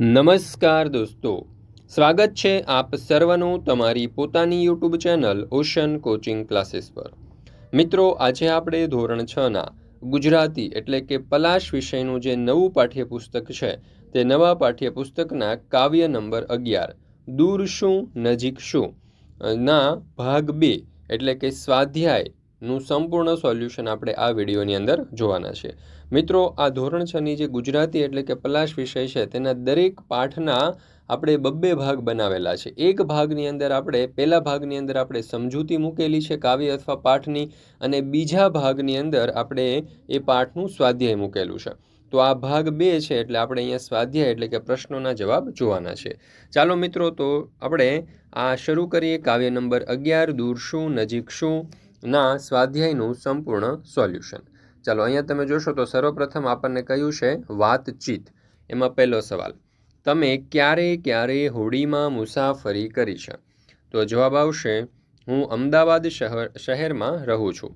નમસ્કાર દોસ્તો. સ્વાગત છે આપ સર્વનું તમારી પોતાની YouTube channel ocean coaching classes પર. મિત્રો, આજે આપણે ધોરણ છના ગુજરાતી એટલે કે પલાશ વિષયનું જે નવું પાઠ્યપુસ્તક છે તે નવા પાઠ્યપુસ્તકના કાવ્ય નંબર અગિયાર. દૂર શું, નજીક શું? ના, ભાગ બે એટલે કે સ્વાધ્યાયનું સંપૂર્ણ સોલ્યુશન આપણે આ વિડીયોની અંદર જોવાના છે. મિત્રો, આ ધોરણ છની જે ગુજરાતી એટલે કે પલાશ વિષય છે, તેના દરેક પાઠના આપણે બબ્બે ભાગ બનાવેલા છે. એક ભાગની અંદર આપણે, પહેલા ભાગની અંદર આપણે સમજૂતી મૂકેલી છે, કાવ્ય અથવા પાઠની, અને બીજા ભાગની અંદર આપણે એ પાઠનું સ્વાધ્યાય મૂકેલું છે. તો આ ભાગ બે છે, એટલે આપણે અહીંયા સ્વાધ્યાય એટલે કે પ્રશ્નોના જવાબ જોવાના છે. ચાલો મિત્રો, તો આપણે આ શરૂ કરીએ. કાવ્ય નંબર અગિયાર, દૂર શું, નજીક શું, ના, સ્વાધ્યાયનું સંપૂર્ણ સોલ્યુશન. ચાલો અહીંયા તમે જોશો તો સર્વપ્રથમ આપણને કહ્યું છે? વાતચીત. એમાં પહેલો સવાલ, તમે ક્યારે ક્યારે હોડીમાં મુસાફરી કરી છે? તો જવાબ આવશે, હું અમદાવાદ શહેર, શહેરમાં રહું છું.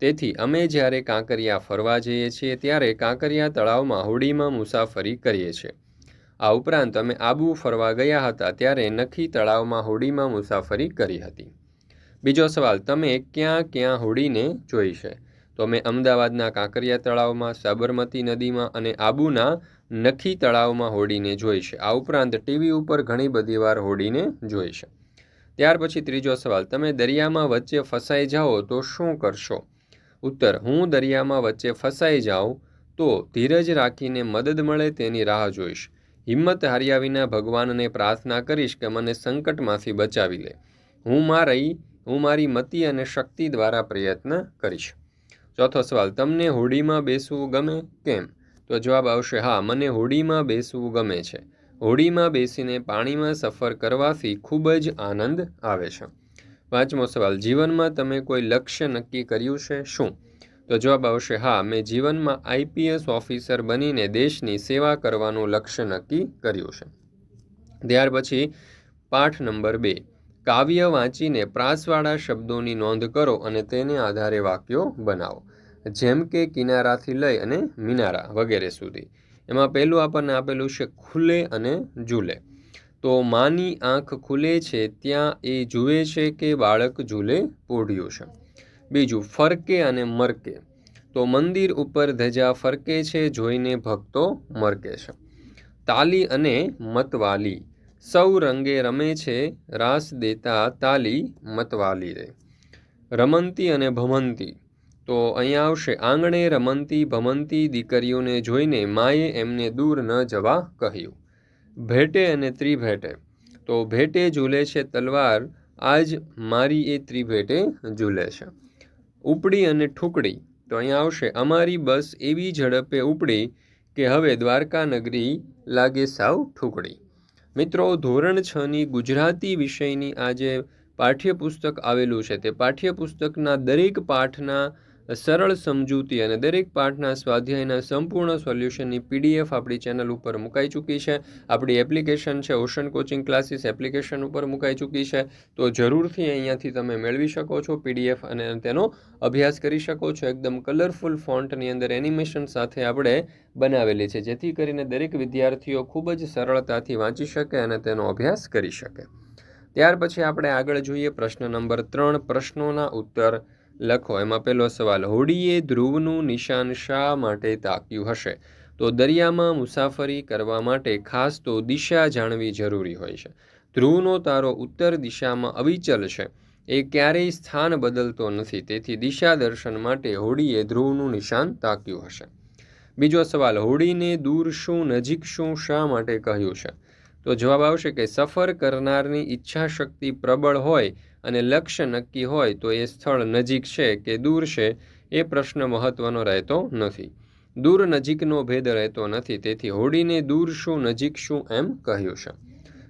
તેથી અમે જ્યારે કાંકરિયા ફરવા જઈએ છીએ ત્યારે કાંકરિયા તળાવમાં હોડીમાં મુસાફરી કરીએ છીએ. આ ઉપરાંત અમે આબુ ફરવા ગયા હતા ત્યારે નખી તળાવમાં હોડીમાં મુસાફરી કરી હતી. બીજો સવાલ, તમે ક્યાં ક્યાં હોડીને જોઈ છે? તો અમે અમદાવાદના કાંકરિયા તળાવમાં, સાબરમતી નદીમાં અને આબુના નખી તળાવમાં હોડીને જોઈ છે. આ ઉપરાંત ટીવી ઉપર ઘણી બધી વાર હોડીને જોઈ છે. ત્યાર પછી ત્રીજો સવાલ, તમે દરિયામાં વચ્ચે ફસાઈ જાઓ તો શું કરશો? ઉત્તર, હું દરિયામાં વચ્ચે ફસાઈ જાઉં તો ધીરજ રાખીને મદદ મળે તેની રાહ જોઈશ. હિંમત હાર્યા વિના ભગવાનને પ્રાર્થના કરીશ કે મને સંકટમાંથી બચાવી લે. હું મારી હું મારી મતિ અને શક્તિ દ્વારા પ્રયત્ન કરીશ. ચોથો સવાલ, તમને હોડીમાં બેસવું ગમે કેમ? તો જવાબ આવશે, હા, મને હોડીમાં બેસવું ગમે છે. હોડીમાં બેસીને પાણીમાં સફર કરવાથી ખૂબ જ આનંદ આવે છે. પાંચમો સવાલ, જીવનમાં તમે કોઈ લક્ષ્ય નક્કી કર્યું છે? શું? તો જવાબ આવશે, હા, મેં જીવનમાં આઈપીએસ ઓફિસર બનીને દેશની સેવા કરવાનું લક્ષ્ય નક્કી કર્યું છે. ત્યાર પછી, પાઠ નંબર બે કાવ્ય વાંચીને પ્રાસવાળા શબ્દોની નોંધ કરો અને તેને આધારે વાક્યો બનાવો. જેમ કે કિનારાથી લઈ અને મિનારા વગેરે સુધી. એમાં પહેલું આપણને આપેલું છે ખુલે અને ઝૂલે. તો માની આંખ ખુલે છે, ત્યાં એ જુએ છે કે બાળક ઝૂલે પોઢ્યું છે. બીજું, ફરકે અને મરકે. તો મંદિર ઉપર ધજા ફરકે છે, જોઈને ભક્તો મરકે છે. તાલી અને મતવાલી. સૌ રંગે રમે છે, રાસ દેતા તાલી મતવાલી રે. રમંતી અને ભમંતી. તો અહીંયા આવશે આંગણે રમંતી, ભમંતી દીકરીઓને જોઈને માએ એમને દૂર ન જવા કહ્યું. ભેટે અને ત્રિભેટે. તો ભેટે ઝૂલે છે તલવાર, આજ મારી એ ત્રિભેટે ઝૂલે છે. ઉપડી અને ઠુકડી. તો અહીંયા આવશે અમારી બસ એવી ઝડપે ઉપડી કે હવે દ્વારકા નગરી લાગે સાવ ઠુકડી. મિત્રો ધોરણ છની ગુજરાતી વિષયની આજે પાઠ્યપુસ્તક આવેલું છે. તે પાઠ્યપુસ્તકના દરેક પાઠના સરળ સમજૂતી અને દરેક પાઠના સ્વાધ્યાયના સંપૂર્ણ સોલ્યુશનની પીડીએફ આપણી ચેનલ ઉપર મુકાઈ ચૂકી છે. આપણી એપ્લિકેશન છે, ઓશન કોચિંગ ક્લાસીસ એપ્લિકેશન ઉપર મુકાઈ ચૂકી છે. તો જરૂરથી અહીંયાથી તમે મેળવી શકો છો પીડીએફ અને તેનો અભ્યાસ કરી શકો છો. એકદમ કલરફુલ ફોન્ટની અંદર એનિમેશન સાથે આપણે બનાવેલી છે, જેથી કરીને દરેક વિદ્યાર્થીઓ ખૂબ જ સરળતાથી વાંચી શકે અને તેનો અભ્યાસ કરી શકે. ત્યાર પછી આપણે આગળ જોઈએ પ્રશ્ન નંબર ત્રણ, પ્રશ્નોના ઉત્તર. લખો, એમાં પહેલો સવાલ, હોડીએ ધ્રુવનું નિશાન શા માટે તાક્યું હશે? તો દરિયામાં મુસાફરી કરવા માટે ખાસ તો દિશા જાણવી જરૂરી હોય છે. ધ્રુવનો તારો ઉત્તર દિશામાં અવિચલ છે. એ ક્યારેય સ્થાન બદલતો નથી, તેથી દિશા દર્શન માટે હોડીએ ધ્રુવનું નિશાન તાક્યું હશે. બીજો સવાલ, હોડીને દૂર શું, નજીક શું, શા માટે કહ્યું છે? તો જવાબ આવશે કે સફર કરનારની ઈચ્છા શક્તિ પ્રબળ હોય અને લક્ષ્ય નક્કી હોય તો એ સ્થળ નજીક છે કે દૂર છે, એ પ્રશ્ન મહત્વનો રહેતો નથી. દૂર નજીકનો ભેદ રહેતો નથી, તેથી હોડીને દૂર શું, નજીક શું એમ કહ્યું છે.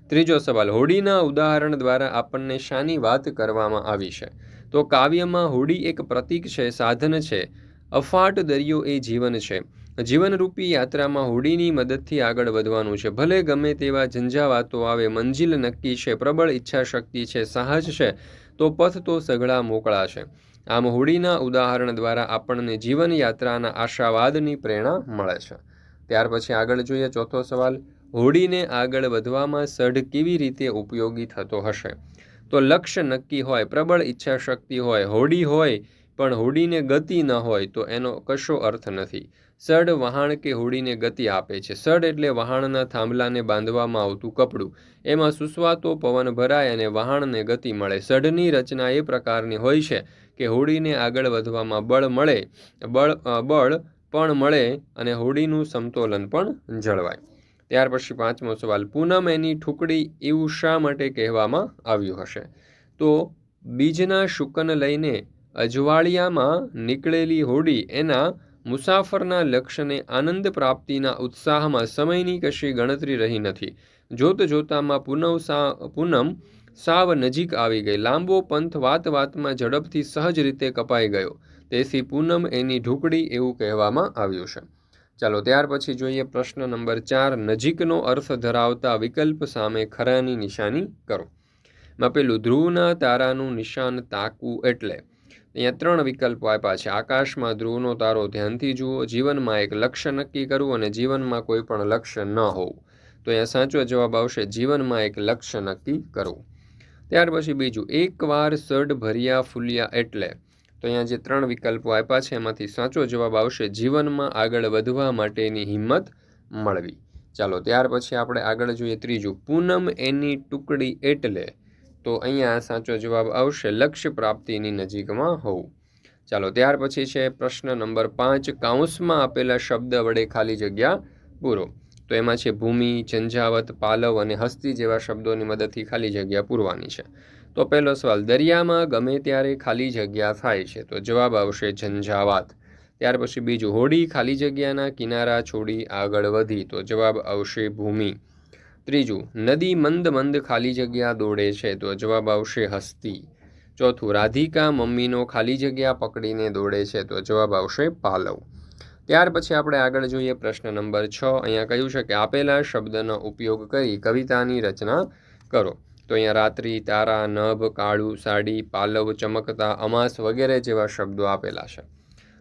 ત્રીજો સવાલ, હોડીના ઉદાહરણ દ્વારા આપણને શાની વાત કરવામાં આવી છે? તો કાવ્યમાં હોડી એક પ્રતીક છે, સાધન છે. અફાટ દરિયો એ જીવન છે. જીવનરૂપી યાત્રામાં હોડીની મદદથી આગળ વધવાનું છે. ભલે ગમે તેવા ઝંઝાવાતો આવે, મંજિલ નક્કી છે, પ્રબળ ઈચ્છા શક્તિ છે, સાહસ છે, તો પથ તો સઘળા મોકળા છે આમ હોડીના ઉદાહરણ દ્વારા આપણને જીવન યાત્રાના આશાવાદની પ્રેરણા મળે છે. ત્યાર પછી આગળ જોઈએ ચોથો સવાલ, હોડીને આગળ વધવામાં સઢ કેવી રીતે ઉપયોગી થતો હશે? તો લક્ષ્ય નક્કી હોય, પ્રબળ ઈચ્છાશક્તિ હોય, હોડી હોય, પણ હોડીને ગતિ ન હોય, તો એનો કશો અર્થ નથી. સડ વહાણ કે હોડીને ગતિ આપે છે. સડ એટલે વહાણના થાંભલાને બાંધવામાં આવતું કપડું. એમાં સુસવાતો પવન ભરાય અને વહાણને ગતિ મળે. સઢની રચના એ પ્રકારની હોય છે કે હોડીને આગળ વધવામાં બળ મળે, બળ બળ પણ મળે અને હોડીનું સમતોલન પણ જળવાય. ત્યાર પછી પાંચમો સવાલ, પૂનમ એની ઠુકડી એવું શા માટે કહેવામાં આવ્યું હશે? તો બીજના શુકન લઈને અજવાળિયામાં નીકળેલી હોડી એના મુસાફરના લક્ષ્યને આનંદ પ્રાપ્તિના ઉત્સાહમાં સમયની કશી ગણતરી રહી નથી. જોત જોતામાં પુનવ સા, પૂનમ સાવ નજીક આવી ગઈ. લાંબો પંથ વાત વાતમાં ઝડપથી સહજ રીતે કપાઈ ગયો. તેથી પૂનમ એની ઢુકડી એવું કહેવામાં આવ્યું છે. ચાલો, ત્યાર પછી જોઈએ પ્રશ્ન નંબર ચાર, નજીકનો અર્થ ધરાવતા વિકલ્પ સામે ખરાની નિશાની કરો. માં પેલું ધ્રુવના તારાનું નિશાન તાકવું એટલે અહીંયા ત્રણ વિકલ્પો આપ્યા છે. આકાશમાં ધ્રુવનો તારો ધ્યાનથી જુઓ. જીવનમાં એક લક્ષ્ય નક્કી કરવું અને જીવનમાં કોઈ પણ લક્ષ્ય ન હોવું. તો અહીંયા સાચો જવાબ આવશે, જીવનમાં એક લક્ષ્ય નક્કી કરવું. ત્યાર પછી બીજું, એકવાર સડ ભર્યા ફૂલ્યા એટલે. તો અહીંયા જે ત્રણ વિકલ્પો આપ્યા છે, એમાંથી સાચો જવાબ આવશે, જીવનમાં આગળ વધવા માટેની હિંમત મળવી. ચાલો, ત્યાર પછી આપણે આગળ જોઈએ ત્રીજું, પૂનમ એની ટુકડી એટલે. તો અહીંયા સાચો જવાબ આવશે, લક્ષ્ય પ્રાપ્તિની નજીકમાં હોવું ચાલો, ત્યાર પછી છે પ્રશ્ન નંબર પાંચ કાઉન્સમાં આપેલા શબ્દ વડે ખાલી જગ્યા પૂરો. તો એમાં છે ભૂમિ, ઝંઝાવત, પાલવ અને હસ્તી જેવા શબ્દોની મદદથી ખાલી જગ્યા પૂરવાની છે. તો પહેલો સવાલ, દરિયામાં ગમે ત્યારે ખાલી જગ્યા થાય છે? તો જવાબ આવશે ઝંઝાવાત. ત્યાર પછી બીજું, હોડી ખાલી જગ્યાના કિનારા છોડી આગળ વધી. તો જવાબ આવશે ભૂમિ. ત્રીજું, નદી મંદ મંદ ખાલી જગ્યા દોડે છે તો જવાબ આવશે હસ્તી. ચોથું, રાધિકા મમ્મીનો ખાલી જગ્યા પકડીને દોડે છે તો જવાબ આવશે પાલવ. ત્યાર પછી આપણે આગળ જોઈએ પ્રશ્ન નંબર છ. અહીંયા કહ્યું છે કે આપેલા શબ્દનો ઉપયોગ કરી કવિતાની રચના કરો. તો અહીંયા રાત્રિ, તારા, નભ, કાળું, સાડી, પાલવ, ચમકતા, અમાસ વગેરે જેવા શબ્દો આપેલા છે.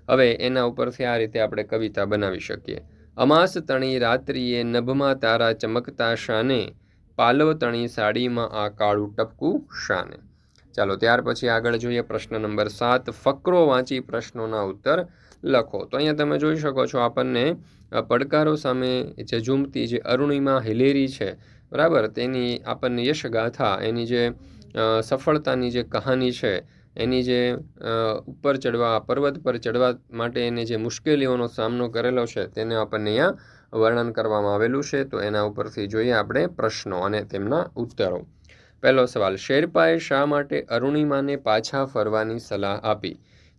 હવે એના ઉપરથી આ રીતે આપણે કવિતા બનાવી શકીએ. અમાસ તણી રાત્રિએ નભમાં તારા ચમકતા શાને, પાલવ તણી સાડીમાં આ કાળું ટપકું શાને. ચાલો, ત્યાર પછી આગળ જોઈએ પ્રશ્ન નંબર સાત, ફકરો વાંચી પ્રશ્નોના ઉત્તર લખો. તો અહીંયા તમે જોઈ શકો છો આપણને પડકારો સામે જે ઝૂમતી જે અરુણિમા હિલેરી છે, બરાબર? તેની આપણને યશગાથા, એની જે સફળતાની જે કહાની છે એની જે ઉપર ચડવા, પર્વત પર ચડવા માટે એને જે મુશ્કેલીઓનો સામનો કરેલો છે તેને આપણને અહીંયા વર્ણન કરવામાં આવેલું છે. તો એના ઉપરથી જોઈએ આપણે પ્રશ્નો અને તેમના ઉત્તરો. પહેલો સવાલ, શેરપાએ શા માટે અરુણિમાને પાછા ફરવાની સલાહ આપી?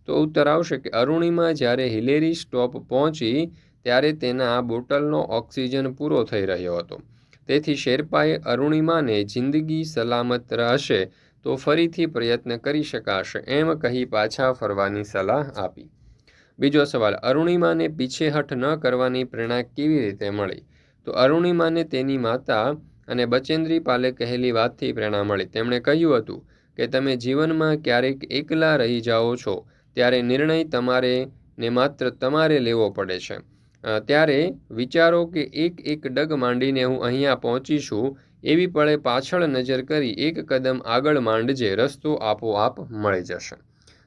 તો ઉત્તર આવશે કે અરુણિમા જ્યારે હિલેરી સ્ટોપ પહોંચી, ત્યારે તેના બોટલનો ઓક્સિજન પૂરો થઈ રહ્યો હતો. તેથી શેરપાએ અરુણિમાને જિંદગી સલામત રહેશે તો ફરીથી પ્રયત્ન કરી શકાશે એમ કહી પાછા ફરવાની સલાહ આપી. બીજો સવાલ, અરુણિમાને પીછેહઠ ન કરવાની પ્રેરણા કેવી રીતે મળી? તો અરુણિમાને તેની માતા અને બચેન્દ્રી પાલે કહેલી વાતથી પ્રેરણા મળી. તેમણે કહ્યું હતું કે, તમે જીવનમાં ક્યારેક એકલા રહી જાઓ છો, ત્યારે નિર્ણય તમારે ને માત્ર તમારે લેવો પડે છે. ત્યારે વિચારો કે એક એક ડગ માંડીને હું અહીંયા પહોંચીશું એવી પળે પાછળ નજર કરી એક કદમ આગળ માંડજે રસ્તો આપોઆપ મળી જશે.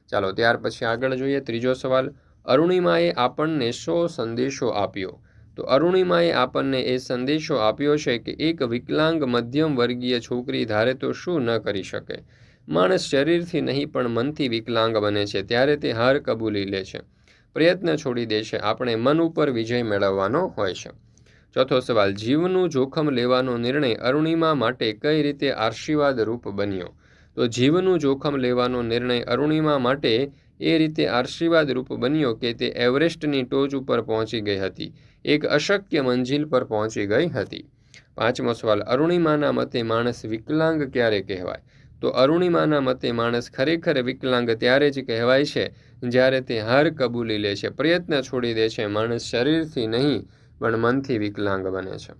ચાલો, ત્યાર પછી આગળ જોઈએ ત્રીજો સવાલ. અરુણિમાએ આપણને શો સંદેશો આપ્યો. તો અરુણિમાએ આપણને એ સંદેશો આપ્યો છે કે એક વિકલાંગ મધ્યમ વર્ગીય છોકરી ધારે તો શું ન કરી શકે? માણસ શરીરથી નહીં, પણ મનથી વિકલાંગ બને છે, ત્યારે તે હાર કબૂલી લે છે. પ્રયત્ન છોડી દે છે. આપણે મન ઉપર વિજય મેળવવાનો હોય છે. ચોથો સવાલ, જીવનું જોખમ લેવાનો નિર્ણય અરુણિમા માટે કઈ રીતે આશીર્વાદ રૂપ બન્યો? તો જીવનું જોખમ લેવાનો નિર્ણય અરુણિમા માટે એ રીતે આશીર્વાદ રૂપ બન્યો કે તે એવરેસ્ટની ટોચ ઉપર પહોંચી ગઈ હતી. એક અશક્ય મંજિલ પર પહોંચી ગઈ હતી. પાંચમો સવાલ, અરુણિમાના મતે માણસ વિકલાંગ ક્યારે કહેવાય? તો અરુણિમાના મતે માણસ ખરેખર વિકલાંગ ત્યારે જ કહેવાય છે જ્યારે તે હાર કબૂલી લે છે, પ્રયત્ન છોડી દે છે, માણસ શરીરથી નહીં પણ મનથી વિકલાંગ બને છે.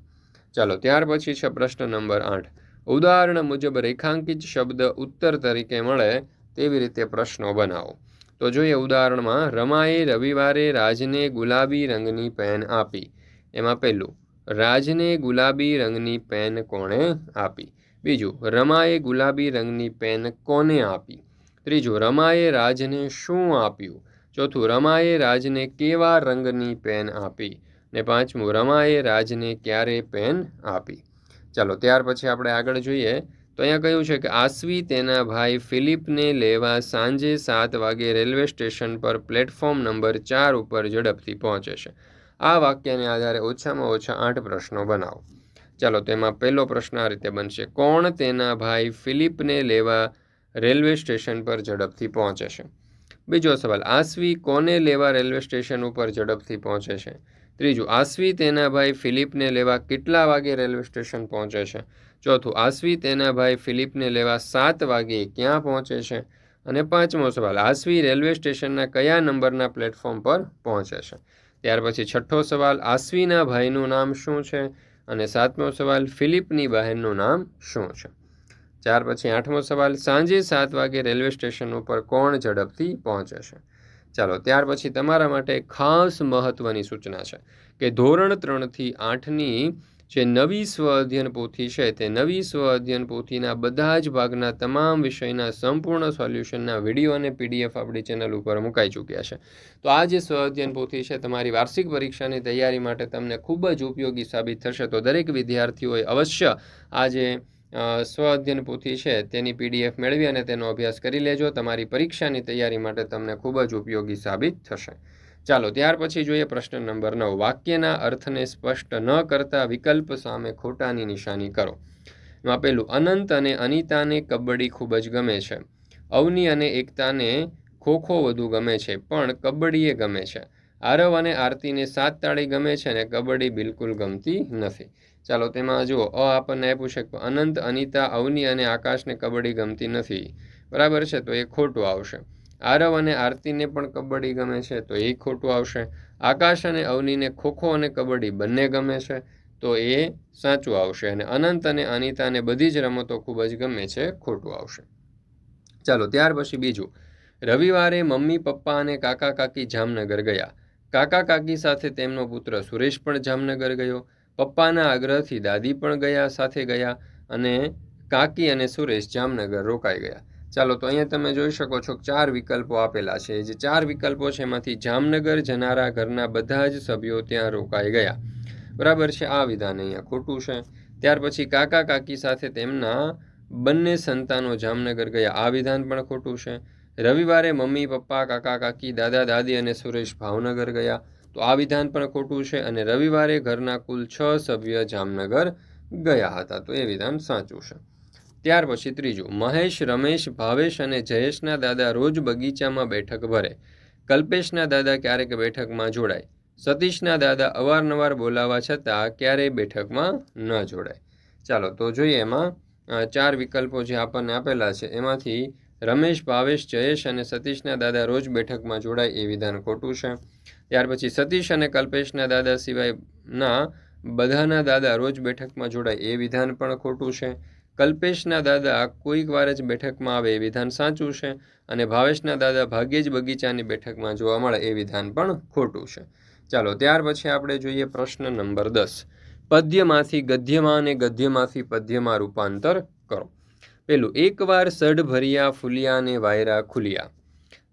ચાલો, ત્યાર પછી છે પ્રશ્ન નંબર આઠ. ઉદાહરણ મુજબ રેખાંકિત શબ્દ ઉત્તર તરીકે મળે તેવી રીતે પ્રશ્નો બનાવો. તો જોઈએ ઉદાહરણમાં, રમાએ રવિવારે રાજને ગુલાબી રંગની પેન આપી. એમાં પહેલું, રાજને ગુલાબી રંગની પેન કોણે આપી? બીજું, રમાએ ગુલાબી રંગની પેન કોને આપી? ત્રીજું, રમાએ રાજને શું આપ્યું? ચોથું, રમાએ રાજને કેવા રંગની પેન આપી? ને પાંચમું, રમાએ રાજને ક્યારે પેન આપી? ચાલો, ત્યાર પછી આપણે આગળ જોઈએ. તો અહીંયા કહ્યું છે કે આસવી તેના ભાઈ ફિલિપને લેવા સાંજે સાત વાગે રેલવે સ્ટેશન પર પ્લેટફોર્મ નંબર ચાર ઉપર ઝડપથી પહોંચે છે. આ વાક્યને આધારે ઓછામાં ઓછા આઠ પ્રશ્નો બનાવો. ચાલો, તેમાં પહેલો પ્રશ્ન આ રીતે બનશે. કોણ તેના ભાઈ ફિલિપને લેવા રેલવે સ્ટેશન પર ઝડપથી પહોંચે છે? બીજો સવાલ, આસવી કોને લેવા રેલવે સ્ટેશન ઉપર ઝડપથી પહોંચે છે? ત્રીજું, આસવી તેના ભાઈ ફિલિપને લેવા કેટલા વાગે રેલવે સ્ટેશન પહોંચે છે? ચોથું, આસવી તેના ભાઈ ફિલિપને લેવા સાત વાગે ક્યાં પહોંચે છે? અને પાંચમો સવાલ, આસવી રેલવે સ્ટેશનના કયા નંબરના પ્લેટફોર્મ પર પહોંચે છે? ત્યાર પછી છઠ્ઠો સવાલ, આસવીના ભાઈનું નામ શું છે? અને સાતમો સવાલ, ફિલિપની બહેનનું નામ શું છે? ત્યાર પછી આઠમો સવાલ, સાંજે સાત વાગે રેલવે સ્ટેશન ઉપર કોણ ઝડપથી પહોંચે છે? ચાલો, ત્યાર પછી તમારા માટે ખાસ મહત્ત્વની સૂચના છે કે ધોરણ ત્રણથી આઠની જે નવી સ્વ અધ્યયન પોથી છે, તે નવી સ્વ અધ્યયન પોથીના બધા જ ભાગના તમામ વિષયના સંપૂર્ણ સોલ્યુશનના વીડિયો અને પીડીએફ આપણી ચેનલ ઉપર મુકાઈ ચૂક્યા છે. તો આ જે સ્વ અધ્યયન પોથી છે, તમારી વાર્ષિક પરીક્ષાની તૈયારી માટે તમને ખૂબ જ ઉપયોગી સાબિત થશે. તો દરેક વિદ્યાર્થીઓએ અવશ્ય આ જે સ્વ અધ્યયન પૂથી છે, તેની પીડીએફ મેળવી અને તેનો અભ્યાસ કરી લેજો. તમારી પરીક્ષાની તૈયારી માટે તમને ખૂબ જ ઉપયોગી સાબિત થશે. ચાલો, ત્યાર પછી જોઈએ પ્રશ્ન નંબર નવ. વાક્યના અર્થને સ્પષ્ટ ન કરતા વિકલ્પ સામે ખોટાની નિશાની કરો. આપેલું પેલું અનંત અને અનિતાને કબડ્ડી ખૂબ જ ગમે છે. અવની અને એકતાને ખોખો વધુ ગમે છે, પણ કબડ્ડીએ ગમે છે. આરવ અને આરતીને સાત તાળી ગમે છે અને કબડ્ડી બિલકુલ ગમતી નથી. ચાલો, તેમાં જુઓ, અ આપણને આપ્યું છે કે અનંત, અનિતા, અવની અને આકાશને કબડ્ડી ગમતી નથી. બરાબર છે? તો એ ખોટું આવશે. આરવ અને આરતીને પણ કબડ્ડી ગમે છે, તો એ ખોટું આવશે. આકાશ અને અવનીને ખોખો અને કબડ્ડી બંને ગમે છે, તો એ સાચું આવશે. અને અનંત અને અનિતાને બધી જ રમતો ખૂબ જ ગમે છે, ખોટું આવશે. ચાલો, ત્યાર પછી બીજું. રવિવારે મમ્મી, પપ્પા અને કાકા કાકી જામનગર ગયા. કાકા કાકી સાથે તેમનો પુત્ર સુરેશ પણ જામનગર ગયો. પપ્પાના આગ્રહથી દાદી પણ ગયા, સાથે ગયા અને કાકી અને સુરેશ જામનગર રોકાઈ ગયા. ચાલો તો અહીંયા તમે જોઈ શકો છો ચાર વિકલ્પો આપેલા છે. જે ચાર વિકલ્પો છે એમાંથી જામનગર, જનારા ઘરના બધા જ સભ્યો ત્યાં રોકાઈ ગયા. બરાબર છે? આ વિધાન અહીંયા ખોટું છે. ત્યાર પછી કાકા કાકી સાથે તેમના બંને સંતાનો જામનગર ગયા. આ વિધાન પણ ખોટું છે. રવિવારે મમ્મી, પપ્પા, કાકા કાકી, દાદા, દાદી અને સુરેશ ભાવનગર ગયા. તો આ વિધાન પણ ખોટું છે અને રવિવારે ઘરના કુલ છ સભ્ય જામનગર ગયા હતા. તો એ વિધાન સાચું છે. ત્યાર પછી ત્રીજું, મહેશ, રમેશ, ભાવેશ અને જયેશના દાદા રોજ બગીચામાં બેઠક ભરે. કલ્પેશના દાદા ક્યારેક બેઠકમાં જોડાય. સતીશના દાદા અવારનવાર બોલાવા છતાં ક્યારેય બેઠકમાં ન જોડાય. ચાલો, તો જોઈએ એમાં ચાર વિકલ્પો જે આપણને આપેલા છે. એમાંથી રમેશ, ભાવેશ, જયેશ અને સતીશના દાદા રોજ બેઠકમાં જોડાય એ વિધાન ખોટું છે. ત્યાર પછી સતીશ અને કલ્પેશના દાદા સિવાયના બધાના દાદા રોજ બેઠકમાં જોડાય એ વિધાન પણ ખોટું છે. કલ્પેશના દાદા કોઈક વાર જ બેઠકમાં આવે એ વિધાન સાચું છે અને ભાવેશના દાદા ભાગ્યે જ બગીચાની બેઠકમાં જોવા મળે એ વિધાન પણ ખોટું છે. ચાલો, ત્યાર પછી આપણે જોઈએ પ્રશ્ન નંબર દસ. પદ્યમાંથી ગદ્યમાં અને ગદ્યમાંથી પદ્યમાં રૂપાંતર કરો. પેલું, એકવાર સઢ ભર્યા ફૂલિયા અને વાયરા ખુલિયા.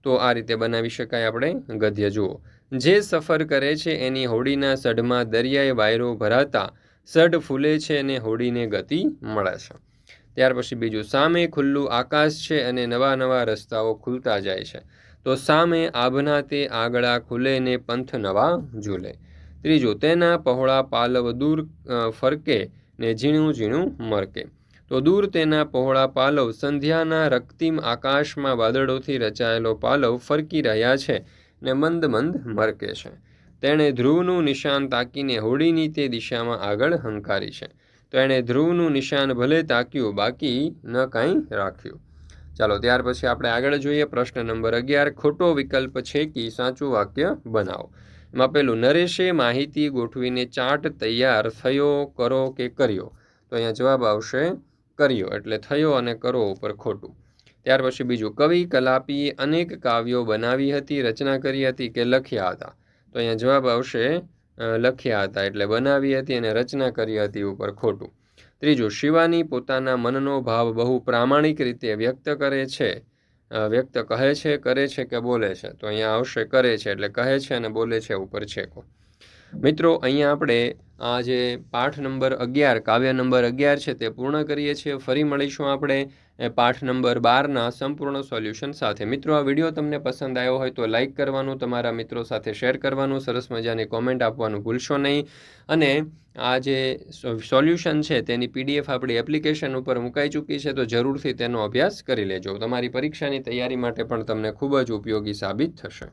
તો આ રીતે બનાવી શકાય આપણે ગદ્ય. જુઓ, જે સફર કરે છે એની હોડીના સઢમાં દરિયાએ વાયરો ભરાતા સઢ ફૂલે છે અને હોડીને ગતિ મળે છે. ત્યાર પછી બીજું, સામે ખુલ્લું આકાશ છે અને નવા નવા રસ્તાઓ ખુલતા જાય છે. તો સામે આભના તે આગળા ખુલે ને પંથ નવા ઝૂલે. ત્રીજું, તેના પહોળા પાલવ દૂર ફરકે ને ઝીણું ઝીણું મરકે. તો દૂર તેના પહોળા પાલવ સંધ્યાના રક્તિમ આકાશમાં વાદળોથી રચાયેલો પાલવ ફરકી રહ્યા છે ને મંદ મંદ મરકે છે. તેણે ધ્રુવનું નિશાન તાકીને હોડીની તે દિશામાં આગળ હંકારી છે. તો એણે ધ્રુવનું નિશાન ભલે તાક્યું, બાકી ન કાંઈ રાખ્યું. ચાલો, ત્યાર પછી આપણે આગળ જોઈએ પ્રશ્ન નંબર અગિયાર. ખોટો વિકલ્પ છે કે સાચું વાક્ય બનાવો? એમાં પેલું, નરેશે માહિતી ગોઠવીને ચાર્ટ તૈયાર થયો કરો કે કર્યો? તો અહીંયા જવાબ આવશે કર્યો, એટલે થયો અને કરો ઉપર ખોટું. ત્યાર પછી બીજું, કવિ કલાપીએ અનેક કાવ્યો બનાવી હતી, રચના કરી હતી કે લખ્યા હતા. તો અહીંયા જવાબ આવશે લખ્યા હતા, એટલે બનાવી હતી અને રચના કરી હતી ઉપર ખોટું. ત્રીજું, શિવાની પોતાના મનનો ભાવ બહુ પ્રામાણિક રીતે વ્યક્ત કરે છે. વ્યક્ત કહે છે, કરે છે કે બોલે છે? તો અહીંયા આવશે, કરે છે, એટલે કહે છે અને બોલે છે, ઉપર છે કો મિત્રો, અહીંયા આપણે આ જે પાઠ નંબર અગિયાર, કાવ્ય નંબર અગિયાર છે તે પૂર્ણ કરીએ છીએ. ફરી મળીશું આપણે પાઠ નંબર બારના સંપૂર્ણ સોલ્યુશન સાથે. મિત્રો, આ વીડિયો તમને પસંદ આવ્યો હોય તો લાઇક કરવાનું, તમારા મિત્રો સાથે શેર કરવાનું, સરસ મજાની કોમેન્ટ આપવાનું ભૂલશો નહીં. અને આ જે સોલ્યુશન છે તેની પીડીએફ આપણી એપ્લિકેશન ઉપર મુકાઈ ચૂકી છે, તો જરૂરથી તેનો અભ્યાસ કરી લેજો. તમારી પરીક્ષાની તૈયારી માટે પણ તમને ખૂબ જ ઉપયોગી સાબિત થશે.